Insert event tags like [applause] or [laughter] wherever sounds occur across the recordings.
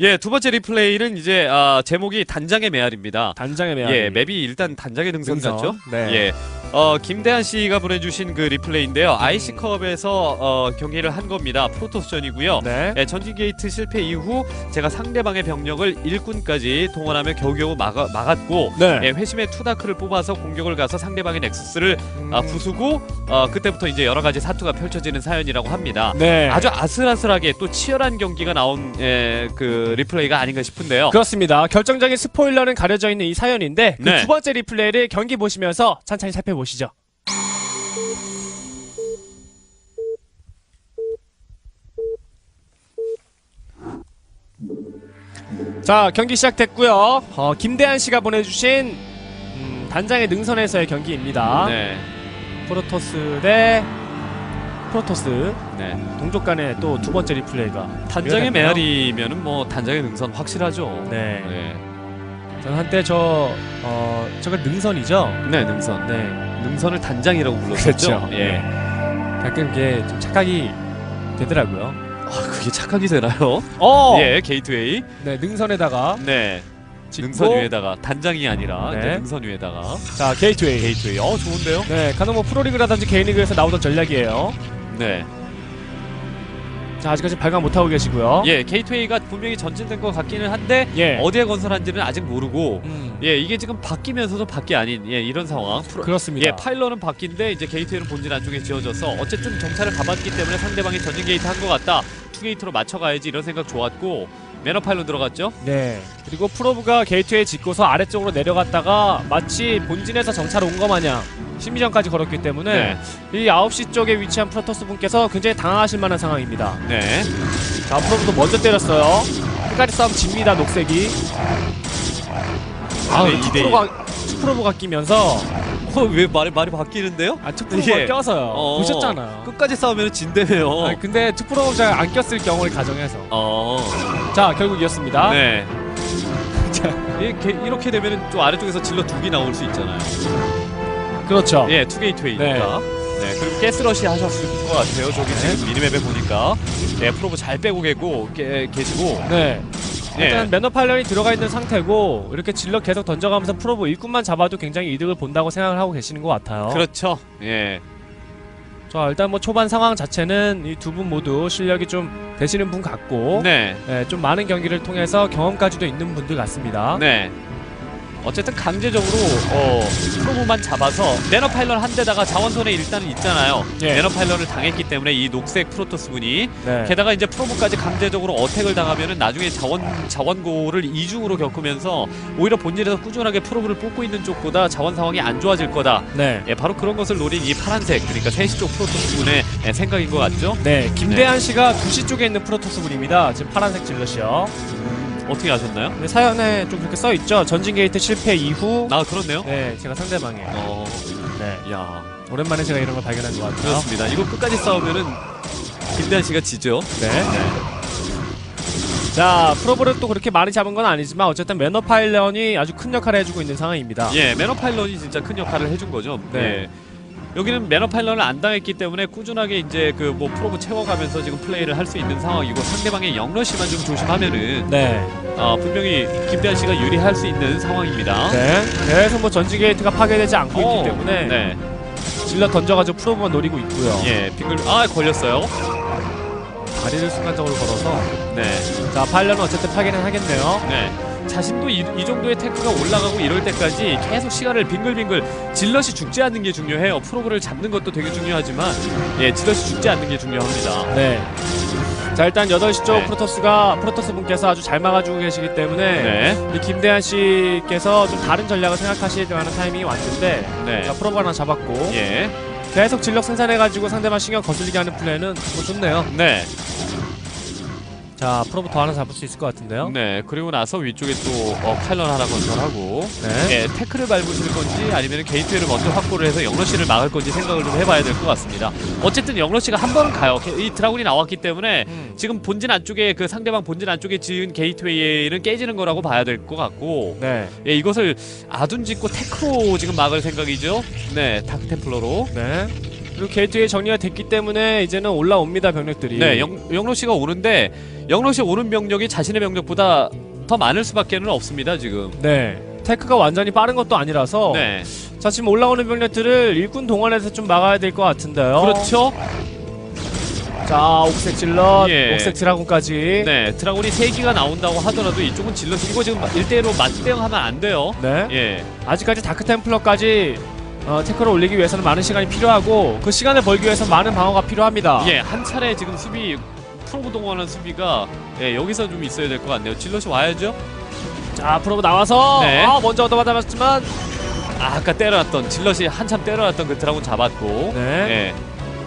예, 두 번째 리플레이는 이제 아, 제목이 단장의 메아리입니다. 단장의 메아리. 예, 맵이 일단 단장의 능선. 같죠? 네. 예. 어, 김대한 씨가 보내주신 그 리플레이인데요. 아이시컵에서 어, 경기를 한 겁니다. 프로토스전이고요. 네. 예, 전진 게이트 실패 이후 제가 상대방의 병력을 일꾼까지 동원하며 겨우겨우 막아, 막았고 네. 예, 회심의 투다크를 뽑아서 공격을 가서 상대방의 넥서스를 음. 아, 부수고 어, 그때부터 이제 여러 가지 사투가 펼쳐지는 사연이라고 합니다. 네. 아주 아슬아슬하게 또 치열한 경기가 나온 예, 그 리플레이가 아닌가 싶은데요. 그렇습니다. 결정적인 스포일러는 가려져 있는 이 사연인데 그 네. 두 번째 리플레이를 경기 보시면서 천천히 살펴보시죠. 자 경기 시작됐고요. 어, 김대한 씨가 보내주신 음, 단장의 능선에서의 경기입니다. 네, 프로토스 대 프로토스 네. 동족 간의 또 두 번째 리플레이가 단장의. 메아리면은 뭐 단장의 능선 확실하죠. 네. 네, 저는 한때 저 어, 저거 능선이죠. 네, 능선. 네. 능선을 단장이라고 불렀었죠. 그렇죠. 예. 가끔 이게 좀 착각이 되더라고요. 아, 그게 착각이 되나요? 어. 예, 게이트웨이. 네, 능선에다가 네. 짓고, 능선 위에다가 단장이 아니라 네. 네, 능선 위에다가 자 게이트웨이. 게이트웨이. 어, 좋은데요? 네, 뭐 프로리그라든지 개인리그에서 나오던 전략이에요. 네. 자 아직까지 발광 못 하고 계시고요. 예, 게이트웨이가 분명히 전진된 것 같기는 한데 예. 어디에 건설한지는 아직 모르고 음, 예, 이게 지금 바뀌면서도 바뀌 아닌 예, 이런 상황. 프로, 그렇습니다. 예, 파일럿은 바뀐데 이제 게이트웨이는 본진 안쪽에 지어져서 어쨌든 정찰을 가봤기 때문에 상대방이 전진 게이트 한 것 같다. 투 게이트로 맞춰가야지 이런 생각 좋았고 매너 파일럿 들어갔죠. 네. 그리고 프로브가 게이트웨이 짓고서 아래쪽으로 내려갔다가 마치 본진에서 정찰 온것 마냥 심리전까지 걸었기 때문에 네, 이 9시 쪽에 위치한 프로토스 분께서 굉장히 당황하실 만한 상황입니다. 네, 자, 프로브도 먼저 때렸어요. 끝까지 싸움 집니다, 녹색이. 아, 네. 투프로가, 투 프로브가 끼면서 어, 왜 말이 말이 바뀌는데요? 아, 투프로브가 예. 껴서요. 어, 보셨잖아요. 끝까지 싸우면 진대요. 아, 근데 투프로브가 안 꼈을 경우를 가정해서. 어, 자, 결국 이겼습니다. 네. [laughs] 자, 이렇게, 이렇게 되면은 좀 아래쪽에서 질러 두 개 나올 수 있잖아요. 그렇죠. 예, 투 게이트웨이니까. 네. 그리고 가스러시 하셨을 것 같아요. 저기 네. 지금 미니맵에 보니까. 네, 프로브 잘 빼고 계고, 게, 계시고. 네. 예. 일단 매너 파일런이 들어가 있는 상태고 이렇게 질러 계속 던져가면서 프로브 일꾼만 잡아도 굉장히 이득을 본다고 생각을 하고 계시는 것 같아요. 그렇죠. 예. 자 일단 뭐 초반 상황 자체는 이 두 분 모두 실력이 좀 되시는 분 같고 네. 네, 좀 많은 경기를 통해서 경험까지도 있는 분들 같습니다. 네. 어쨌든 강제적으로 어, 프로브만 잡아서 매너 파일럿 한 대다가 자원선에 일단은 있잖아요. 예. 매너 파일럿을 당했기 때문에 이 녹색 프로토스 분이 네. 게다가 이제 프로브까지 강제적으로 어택을 당하면은 나중에 자원 자원고를 이중으로 겪으면서 오히려 본질에서 꾸준하게 프로브를 뽑고 있는 쪽보다 자원 상황이 안 좋아질 거다. 네. 예, 바로 그런 것을 노린 이 파란색 그러니까 3시 쪽 프로토스 분의 예, 생각인 것 같죠? 네, 김대한 씨가 2시 쪽에 있는 프로토스 분입니다. 지금 파란색 질럿이요. 어떻게 아셨나요? 네, 사연에 좀 그렇게 써 있죠. 전진 게이트 실패 이후 아 그렇네요. 네, 제가 상대방이에요. 어, 네. 야 오랜만에 제가 이런 걸 발견한 것 같아요. 그렇습니다. 이거 끝까지 싸우면은 김대한 씨가 지죠. 네. 자, 프로브를 또 그렇게 많이 잡은 건 아니지만 어쨌든 매너 파일런이 아주 큰 역할을 해주고 있는 상황입니다. 예, 매너 파일런이 진짜 큰 역할을 해준 거죠. 네. 예. 여기는 매너 파일런을 안 당했기 때문에 꾸준하게 이제 그 뭐 프로브 채워가면서 지금 플레이를 할 수 있는 상황이고 상대방의 영러시만 좀 조심하면은 네. 어, 분명히 김대한 씨가 유리할 수 있는 상황입니다. 네. 계속 뭐 전지 게이트가 파괴되지 않고 어, 있기 때문에 네. 질러 던져가지고 프로브만 노리고 있고요. 예, 빙글 아 걸렸어요. 다리를 순간적으로 걸어서 네, 자 파일런은 어쨌든 파괴는 하겠네요. 네. 자신도 이, 이 정도의 테크가 올라가고 이럴 때까지 계속 시간을 빙글빙글 질럿이 죽지 않는 게 중요해요. 프로브를 잡는 것도 되게 중요하지만 예, 질럿이 죽지 않는 게 중요합니다. 네. 자 일단 8시 쪽 네. 프로토스가 프로토스 분께서 아주 잘 막아주고 계시기 때문에 네, 김대한 씨께서 좀 다른 전략을 생각하셔야 되는 타이밍이 왔는데 네. 자 프로브 하나 잡았고 예, 계속 진력 생산해가지고 상대방 신경 거슬리게 하는 플레이는 뭐 좋네요. 네, 자 프로부터 하나 잡을 수 있을 것 같은데요. 네. 그리고 나서 위쪽에 또 어, 파일런 하나 건설하고 네. 예, 태클을 밟으실 건지 아니면 게이트웨이를 먼저 확보를 해서 영러시를 막을 건지 생각을 좀 해봐야 될 것 같습니다. 어쨌든 영러시가 한 번은 가요. 이 드라군이 나왔기 때문에 음. 지금 본진 안쪽에 그 상대방 본진 안쪽에 지은 게이트웨이는 깨지는 거라고 봐야 될 것 같고 네. 예, 이것을 아둔 짓고 테크로 지금 막을 생각이죠. 네, 다크 템플러로. 네. 그리고 게이트웨이 정리가 됐기 때문에 이제는 올라옵니다 병력들이. 네, 영, 영로 씨가 오는데 영로 씨 오는 병력이 자신의 병력보다 더 많을 수밖에는 없습니다 지금. 네. 테크가 완전히 빠른 것도 아니라서 네, 자 지금 올라오는 병력들을 일꾼 동원해서 좀 막아야 될 것 같은데요. 그렇죠. 자 옥색 질럿, 예. 옥색 드라군까지. 네, 드라곤이 세 기가 나온다고 하더라도 이쪽은 질러 이거 지금 1대1로 맞대응하면 안 돼요. 네. 예, 아직까지 다크 템플러까지 어, 테크를 올리기 위해서는 많은 시간이 필요하고 그 시간을 벌기 위해서 많은 방어가 필요합니다. 예, 한 차례 지금 수비 프로브 동원하는 수비가 예, 여기서 좀 있어야 될 것 같네요. 질럿이 와야죠. 자 프로브 나와서 네. 아, 먼저 얻어받았지만 아, 아까 때려놨던 질럿이 한참 때려놨던 그 드라곤 잡았고. 네. 예.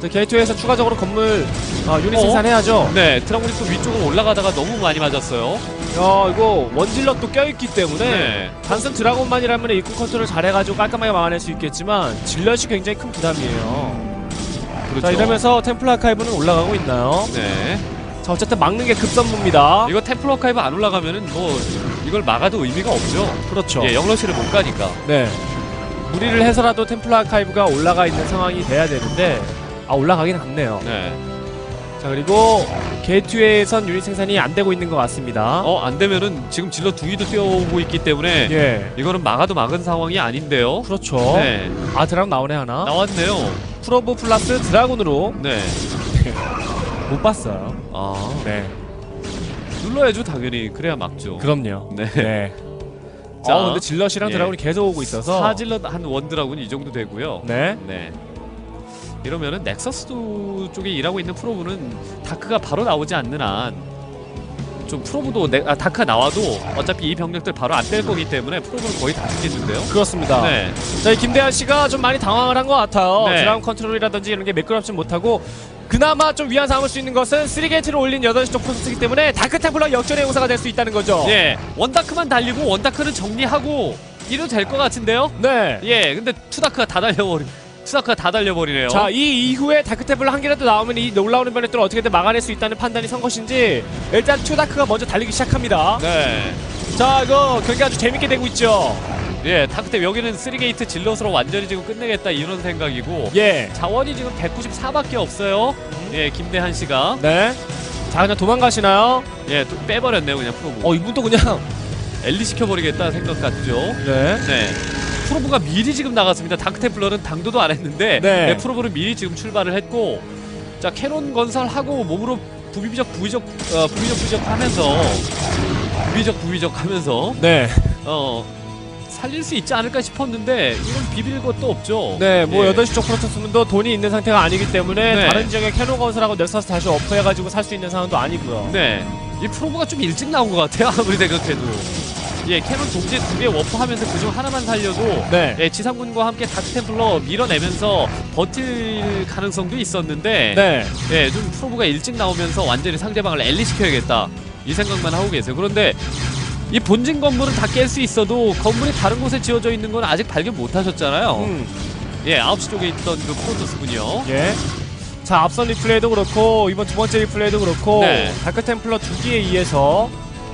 자, 게이트웨이에서 추가적으로 건물 어, 유닛 어? 생산해야죠. 네, 또 위쪽으로 올라가다가 너무 많이 맞았어요. 야 이거 원질럿도 껴있기 때문에 네. 단순 드라곤만이라면 입구 컨트롤 잘해가지고 깔끔하게 막아낼 수 있겠지만 질럿이 굉장히 큰 부담이에요. 그렇죠. 자 이러면서 템플 아카이브는 올라가고 있나요? 네. 자 어쨌든 막는 게 급선무입니다. 이거 템플 어카이브 안 올라가면은 뭐 이걸 막아도 의미가 없죠. 그렇죠. 예, 영러시를 못 가니까. 네. 무리를 해서라도 템플 아카이브가 올라가 있는 상황이 돼야 되는데 아 올라가긴 않네요. 네. 자 그리고 게이트웨이에선 유닛 생산이 안 되고 있는 것 같습니다. 어, 안 되면은 지금 질러 두 기도 뛰어오고 있기 때문에 예. 이거는 막아도 막은 상황이 아닌데요. 그렇죠. 네. 아 드라곤 나오네 하나. 나왔네요. 프로브 플러스 드라곤으로 네. [laughs] 못 봤어요. 아, 네. 눌러야죠, 당연히. 그래야 막죠. 그럼요. 네. 네. 자, 아 근데 질럿이랑 예. 드라곤이 계속 오고 있어서. 사질러 한 원드라고는 이 정도 되고요. 네. 네. 이러면은 넥서스 쪽에 일하고 있는 프로브는 다크가 바로 나오지 않는 한 좀 프로브도 넥, 아, 다크가 나와도 어차피 이 병력들 바로 안뗄 거기 때문에 프로브는 거의 다 죽겠는데요. 그렇습니다. 네. 자, 이 김대한 씨가 좀 많이 당황을 한 것 같아요. 네. 드라곤 컨트롤이라든지 이런 게 매끄럽지 못하고 그나마 좀 위안 삼을 수 있는 것은 3게이트를 올린 8시 쪽 프로세스이기 때문에 다크 템플러 역전의 용사가 될 수 있다는 거죠. 예. 원다크만 달리고 원다크는 정리하고 이래도 될 것 같은데요. 네. 예. 근데 투다크가 다 달려버리. 투 다크가 다 달려버리네요. 자, 이 이후에 다크 템플러 한 개라도 나오면 이 올라오는 변력들을 어떻게든 막아낼 수 있다는 판단이 선 것인지 일단 투다크가 먼저 달리기 시작합니다. 네. 자, 이거 경기 아주 재밌게 되고 있죠. 예. 다크템 여기는 3게이트 질럿으로 완전히 지금 끝내겠다 이런 생각이고 예. 자원이 지금 194밖에 없어요. 예. 김대한 씨가 네. 자, 그냥 도망가시나요? 예. 또 빼버렸네요 그냥 프로브. 어, 이분도 그냥. 엘리 시켜버리겠다 생각 같죠. 네. 네. 프로브가 미리 지금 나갔습니다. 다크템플러는 당도도 안 했는데 네. 네, 프로브는 미리 지금 출발을 했고 자 캐논 건설하고 몸으로 부비적 부비적 어, 부비적 부비적 하면서 부비적 부비적 하면서 네. 어 살릴 수 있지 않을까 싶었는데 이건 비빌 것도 없죠. 네, 뭐 예. 8시 쪽 프로토스문도 돈이 있는 상태가 아니기 때문에 네. 다른 지역에 캐논 건설하고 넥서스 다시 업해가지고 살 수 있는 상황도 아니고요. 네. 이 프로브가 좀 일찍 나온 것 같아요. 아무리 생각해도. 예, 캐논 동시에 두개 워프하면서 그중 하나만 살려도 네. 예, 지상군과 함께 다크템플러 밀어내면서 버틸 가능성도 있었는데 네. 예, 좀 프로브가 일찍 나오면서 완전히 상대방을 엘리 시켜야겠다 이 생각만 하고 계세요. 그런데 이 본진 건물은 다 깰 수 있어도 건물이 다른 곳에 지어져 있는 건 아직 발견 못 하셨잖아요. 음, 예, 9시 쪽에 있던 그 프로토스군요. 예. 자, 앞선 리플레이도 그렇고 이번 두 번째 리플레이도 그렇고 네. 다크 템플러 두 개에 의해서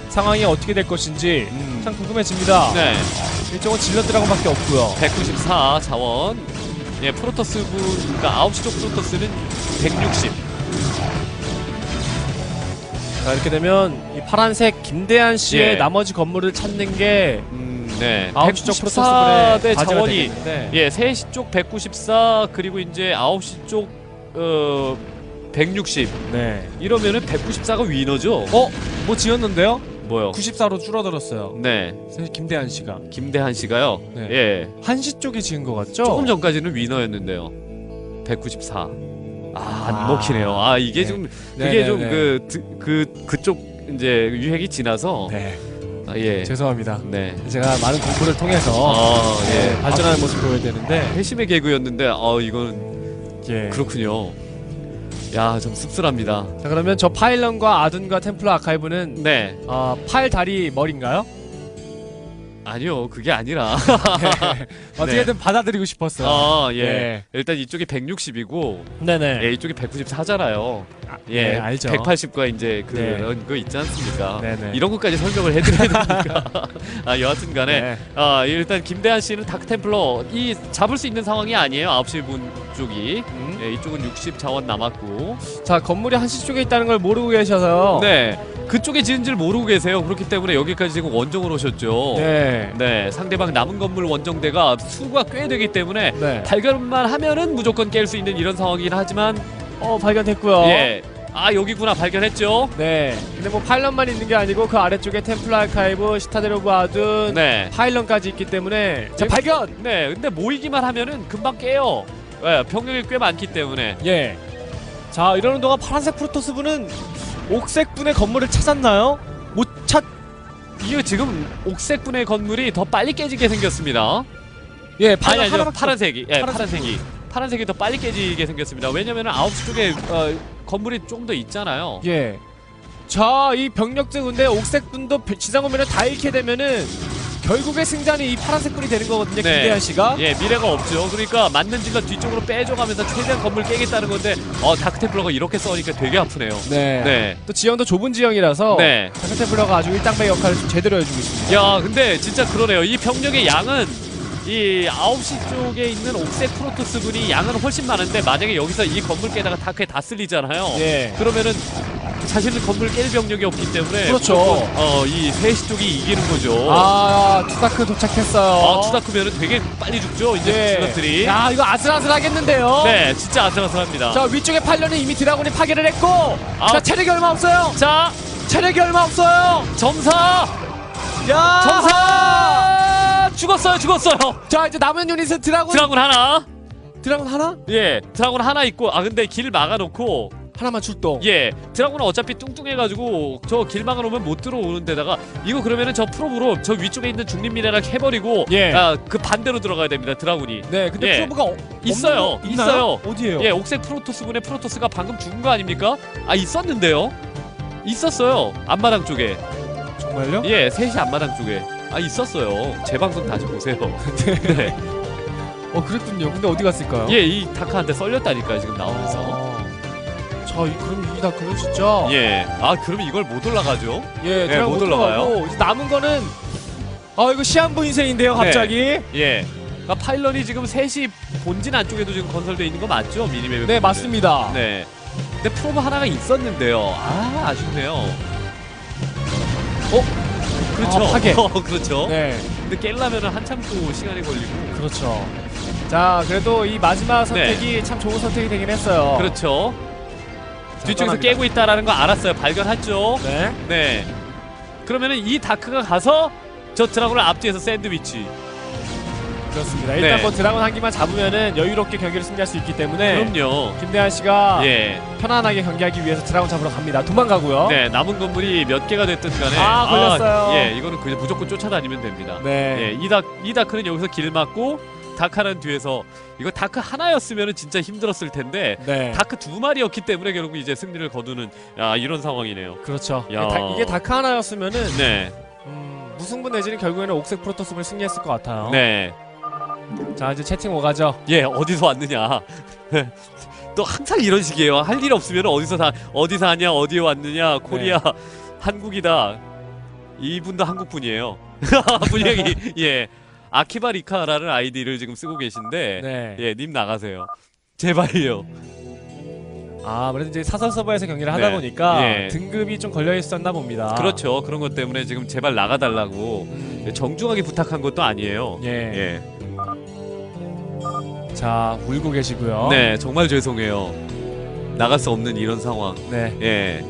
상황이 어떻게 될 것인지 참 궁금해집니다. 네, 일종은 질럿 드라곤밖에 없고요. 194 자원. 예, 프로토스 분, 그러니까 9시 쪽 프로토스는 160. 자, 이렇게 되면 이 파란색 김대한 씨의 예. 나머지 건물을 찾는 게 음, 네. 9시 쪽 194 프로토스들의 대 과제가 자원이 되겠는데. 예, 3시 쪽 194 그리고 이제 9시 쪽 어, 160 네. 이러면은 194가 위너죠. 어? 뭐 지었는데요? 뭐요? 94로 줄어들었어요. 네. 김대한 씨가 김대한 씨가요. 네. 예. 한시 쪽에 지은 것 같죠? 조금 전까지는 위너였는데요. 194. 아, 안 아. 먹히네요. 아, 이게 네. 좀 네, 그게 네, 좀 네. 그그 그 쪽 이제 유행이 지나서 네. 아, 예. 죄송합니다. 네. 제가 많은 공부를 통해서 아, 예, 예. 발전하는 모습 보여야 되는데 회심의 개그였는데 어, 이건 예. 그렇군요. 야, 좀 씁쓸합니다. 자 그러면 저 파일런과 아둔과 템플러 아카이브는 네. 어, 파일 다리 머리인가요? 아니요. 그게 아니라 [laughs] 네. [laughs] 어떻게든 받아들이고 싶었어요. 아, 예. 예. 일단 이쪽이 160이고 네네. 예, 이쪽이 194잖아요. 예, 네, 알죠. 180과 이제 네. 그런 거 있지 않습니까? 네네. 이런 것까지 설명을 해드려야 [laughs] 됩니까? 아 여하튼간에 네. 아 일단 김대한 씨는 다크템플러 이 잡을 수 있는 상황이 아니에요. 9시 분 쪽이 음. 예, 이쪽은 60 자원 남았고 자 건물이 한시 쪽에 있다는 걸 모르고 계셔서요. 네 그쪽에 지은 줄 모르고 계세요. 그렇기 때문에 여기까지 지금 원정을 오셨죠. 네. 네, 상대방 남은 건물 원정대가 수가 꽤 되기 때문에 네. 발견만 하면은 무조건 깰 수 있는 이런 상황이긴 하지만 어 발견됐고요. 예. 아 여기구나 발견했죠. 네. 근데 뭐 파일럿만 있는 게 아니고 그 아래쪽에 템플 아카이브, 시타데로브 아둔, 네. 파일럿까지 있기 때문에 자 예. 발견. 네, 근데 모이기만 하면은 금방 깨요. 예, 병력이 꽤 많기 때문에. 예. 자 이러는 동안 파란색 프로토스분은 옥색 분의 건물을 찾았나요? 못 찾. 이게 지금 옥색분의 건물이 더 빨리 깨지게 생겼습니다. 예, 아니 파란 아니요, 하나밖에 파란색이. 예, 파란색 파란색이. 파란색이 더 빨리 깨지게 생겼습니다. 왜냐면은 아홉 시 쪽에 어, 건물이 좀 더 있잖아요. 예. 자, 이 병력들 근데 옥색 분도 지상 오면은 다 잃게 되면은 결국에 승자는 이 파란색 분이 되는 거거든요. 네. 김대한 씨가. 예, 미래가 없죠. 그러니까 맞는 질러 뒤쪽으로 빼줘가면서 최대한 건물 깨겠다는 건데, 어, 다크테플러가 이렇게 써니까 되게 아프네요. 네. 네. 또 지형도 좁은 지형이라서 네. 다크테플러가 아주 일당백 역할을 좀 제대로 해주고 있습니다. 야, 근데 진짜 그러네요. 이 병력의 양은 이 9시 쪽에 있는 옥색 프로토스 분이 양은 훨씬 많은데 만약에 여기서 이 건물 깨다가 다크에 다 쓸리잖아요. 예. 그러면은 자신은 건물 깰 병력이 없기 때문에 그렇죠. 무조건, 어, 이 3시 쪽이 이기는 거죠. 아, 투다크 도착했어요. 아, 투다크면은 되게 빨리 죽죠. 이제 예. 질럿들이. 야, 이거 아슬아슬하겠는데요. 네, 진짜 아슬아슬합니다. 자, 위쪽에 팔려는 이미 드라군이 파괴를 했고, 아. 자, 체력이 얼마 없어요. 자, 체력이 얼마 없어요. 점사! 야, 점사! 죽었어요, 죽었어요. 자, 이제 남은 유닛은 드라군. 드라군 하나. 드라군 하나? 예, 드라군 하나 있고, 아 근데 길 막아놓고, 하나만 출동. 예, 드라군은 어차피 뚱뚱해가지고 저길 막아놓으면 못 들어오는 데다가 이거 그러면은 저 프로브로 저 위쪽에 있는 중립 미네랄 해버리고, 예. 아, 그 반대로 들어가야 됩니다, 드라군이. 네, 근데 예. 프로브가 어, 있어요, 거? 있어요. 어디에요? 예, 옥색 프로토스군의 프로토스가 방금 죽은 거 아닙니까? 아 있었는데요? 있었어요, 앞마당 쪽에. 정말요? 예, 셋이 앞마당 쪽에. 아 있었어요. 제 방송 다시 보세요. [laughs] 네. 어, 그랬군요. 근데 어디 갔을까요? 예, 이 다크한테 썰렸다니까요 지금 나오면서. 아. 자, 이, 그럼 이 다크는 진짜 예. 아 그럼 이걸 못 올라가죠? 예, 드라군 못못 올라가요. 올라가고 이제 남은 거는 아, 이거 시한부 인생인데요, 갑자기. 예. 그러니까 파일런이 지금 셋이 본진 안쪽에도 지금 건설되어 있는 거 맞죠? 미니맵에 네, 보면은. 맞습니다. 네. 근데 프로브 하나가 있었는데요. 아 아쉽네요. 어? 그렇죠. 아, 파괴. [laughs] 어, 그렇죠. 네, 근데 깰려면 한참 또 시간이 걸리고. 그렇죠. 자, 그래도 이 마지막 선택이 참 좋은 선택이 되긴 했어요. 네. 그렇죠. 자, 뒤쪽에서. 깨고 있다라는 거 알았어요. 발견했죠. 네. 네. 그러면은 이 다크가 가서 저 드라군을 앞뒤에서 샌드위치. 그렇습니다. 일단 네. 뭐 드라곤 한 기만 잡으면은 여유롭게 경기를 승리할 수 있기 때문에 그럼요. 김대한 씨가 예. 편안하게 경기하기 위해서 드라곤 잡으러 갑니다. 도망가고요. 네, 남은 건물이 몇 개가 됐든 간에 아, 걸렸어요. 예, 이거는 그냥 무조건 쫓아다니면 됩니다. 네. 예, 이, 다, 이 다크는 여기서 길 막고 다크는 뒤에서 이거 다크 하나였으면 진짜 힘들었을 텐데 네. 다크 두 마리였기 때문에 결국 이제 승리를 거두는 야, 이런 상황이네요. 그렇죠. 야. 다- 이게 다크 하나였으면은 네. 음, 무승부 내지는 결국에는 옥색 프로토스를 승리했을 것 같아요. 네. 자 이제 채팅 오가죠. 예, 어디서 왔느냐. [laughs] 또 항상 이런 식이에요. 할 일 없으면 어디서 사 어디 사냐, 어디에 왔느냐, 코리아, 네. 한국이다. 이분도 한국 분이에요. [laughs] 분명히 예. 아키바 리카라는 아이디를 지금 쓰고 계신데 네. 예, 님 나가세요. 제발요. 아 아무래도 이제 사설 서버에서 경기를 하다 네. 보니까 예. 등급이 좀 걸려 있었나 봅니다. 그렇죠. 그런 것 때문에 지금 제발 나가달라고 음, 정중하게 부탁한 것도 아니에요. 예. 예. 자 울고 계시고요. 네, 정말 죄송해요. 나갈 수 없는 이런 상황. 네. 예.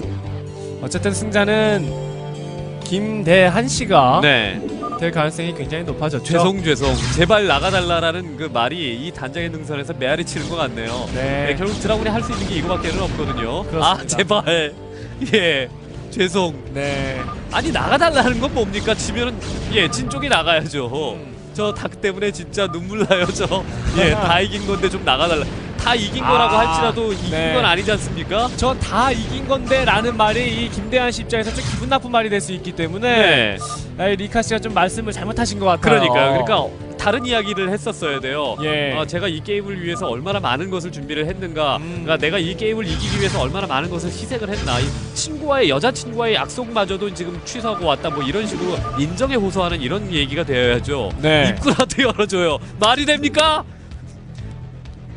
어쨌든 승자는 김대한 씨가 네. 될 가능성이 굉장히 높아졌죠. 죄송 죄송 제발 나가달라라는 그 말이 이 단장의 능선에서 메아리 치는 것 같네요. 네, 네. 결국 드라군이 할 수 있는 게 이거밖에는 없거든요. 그렇습니다. 아 제발 예 죄송 네. 아니 나가달라는 건 뭡니까 지면은 예진 쪽이 나가야죠. 음. 저닭 때문에 진짜 눈물 나요 저 예 다 [laughs] 이긴 건데 좀 나가달라 다 이긴 아, 거라고 할지라도 이긴 네. 건 아니지 않습니까? 전다 이긴 건데 라는 말이 이 김대한 씨 입장에서 좀 기분 나쁜 말이 될 수 있기 때문에 네 아, 이 리카 씨가 좀 말씀을 잘못하신 것 같아요. 그러니까요. 그러니까 다른 이야기를 했었어야 돼요. 예. 어, 제가 이 게임을 위해서 얼마나 많은 것을 준비를 했는가, 음. 그러니까 내가 이 게임을 이기기 위해서 얼마나 많은 것을 희생을 했나, 이 친구와의 여자 친구와의 약속마저도 지금 취소하고 왔다, 뭐 이런 식으로 인정에 호소하는 이런 얘기가 되어야죠. 네. 입구라도 열어줘요. 말이 됩니까?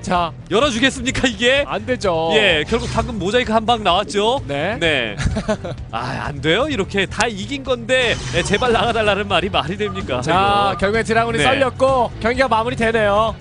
자, 열어주겠습니까 이게? 안 되죠. 예, 결국 방금 모자이크 한 방 나왔죠. 네. 네. 아, 안 돼요. 이렇게 다 이긴 건데 네, 제발 나가달라는 말이 말이 됩니까? 자, 이거. 결국에 드라군이 네. 썰렸고 경기가 마무리되네요.